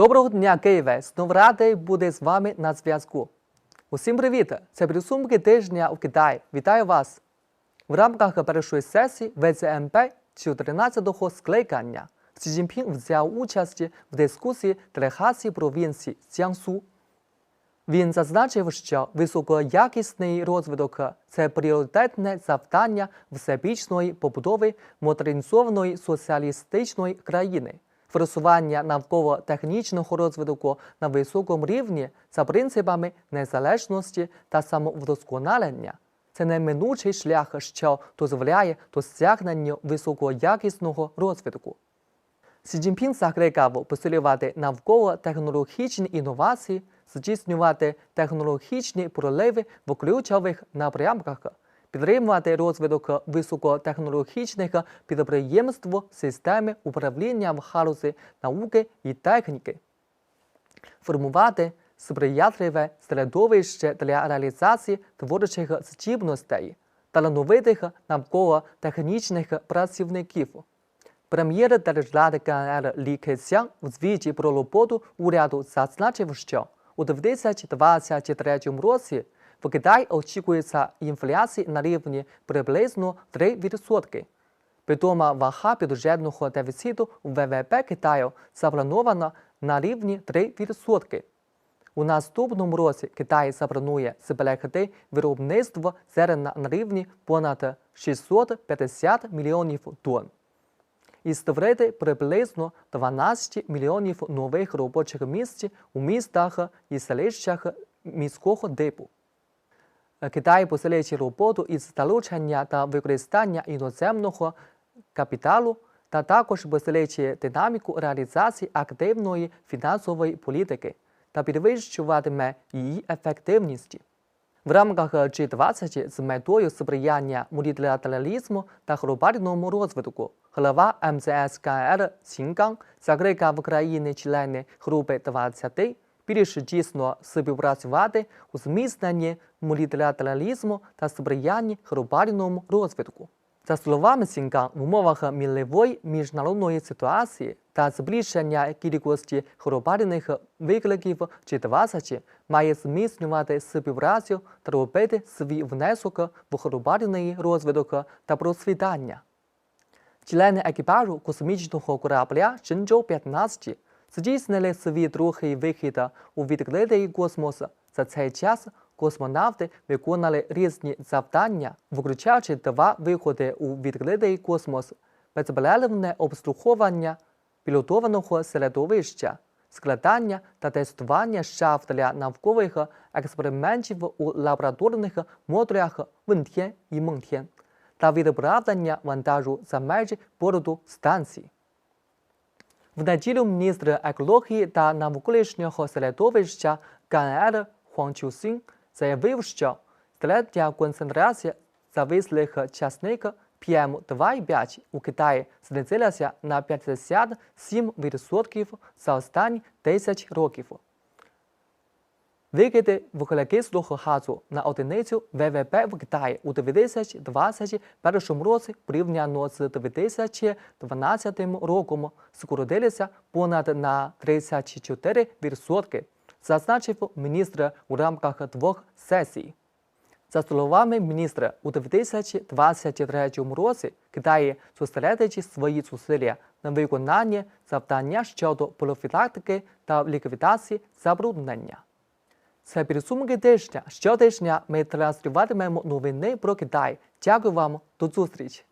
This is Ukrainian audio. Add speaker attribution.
Speaker 1: Доброго дня, Києве! Знову радий бути з вами на зв'язку. Усім привіт! Це підсумки тижня у Китаї. Вітаю вас! В рамках першої сесії ВЦМП 14-го скликання Сі Цзіньпін взяв участь в дискусії делегації провінції Цянсу. Він зазначив, що високоякісний розвиток це пріоритетне завдання всебічної побудови модернізованої соціалістичної країни. Форсування навколо-технічного розвитку на високому рівні за принципами незалежності та самовдосконалення це неминучий шлях, що дозволяє досягненню високоякісного розвитку. Сі Цзіньпін закликав посилювати навколо-технологічні інновації, здійснювати технологічні проливи в ключових напрямках, підтримувати розвиток високотехнологічних підприємств системи управління в галузі науки і техніки, формувати сприятливе середовище для реалізації творчих здібностей, талановитих навколо-технічних працівників. Прем'єр держави КНР Лі Кесян в звіті про роботу уряду зазначив, що у 2023 році в Китаї очікується інфляція на рівні приблизно 3%. Відома вага бюджетного дефіциту ВВП Китаю запланована на рівні 3%. У наступному році Китай запланує зберегти виробництво зерна на рівні понад 650 мільйонів тонн і створити приблизно 12 мільйонів нових робочих місць у містах і селищах міського типу. Китай посилить роботу із залучення та використання іноземного капіталу та також посилить динаміку реалізації активної фінансової політики та підвищуватиме її ефективність. В рамках G20 з метою сприяння мультилатералізму та глобальному розвитку голова МЗС КР Цінкан закликав країни-члени групи 20 більш дійсно співпрацювати у зміцненні мультилатералізму та сприянні глобальному розвитку. За словами Сінкан, в умовах мілевої міжнародної ситуації та збільшення кількості глобальних викликів G20 має зміцнювати співпрацю та робити свій внесок в глобальний розвиток та просвітання. Члени екіпажу космічного корабля Шенчжоу-15 здійснили свій другий вихід у відкритий космос. За цей час космонавти виконали різні завдання, включаючи два виходи у відкритий космос, безперервне обслуговування пілотованого середовища, складання та тестування шаф для наукових експериментів у лабораторних модулях Вентєн і Ментєн та відправлення вантажу за межі порту станції. В неділю міністр екології та навколишнього середовища КНР Хуан Чусін заявив, що середня концентрація завислих часник PM2,5 у Китаї знизилася на 57% за останні 10 років. Викиди вуглекислого газу на одиницю ВВП в Китаї у 2021 році порівняно з 2012 роком скоротилися понад на 34%, зазначив міністр у рамках двох сесій. За словами міністра, у 2023 році Китай зосередить свої зусилля на виконанні завдання щодо профілактики та ліквідації забруднення. Це підсумки тижня. Щотижня ми транслюватимемо новини про Китай. Дякую вам, до зустрічі!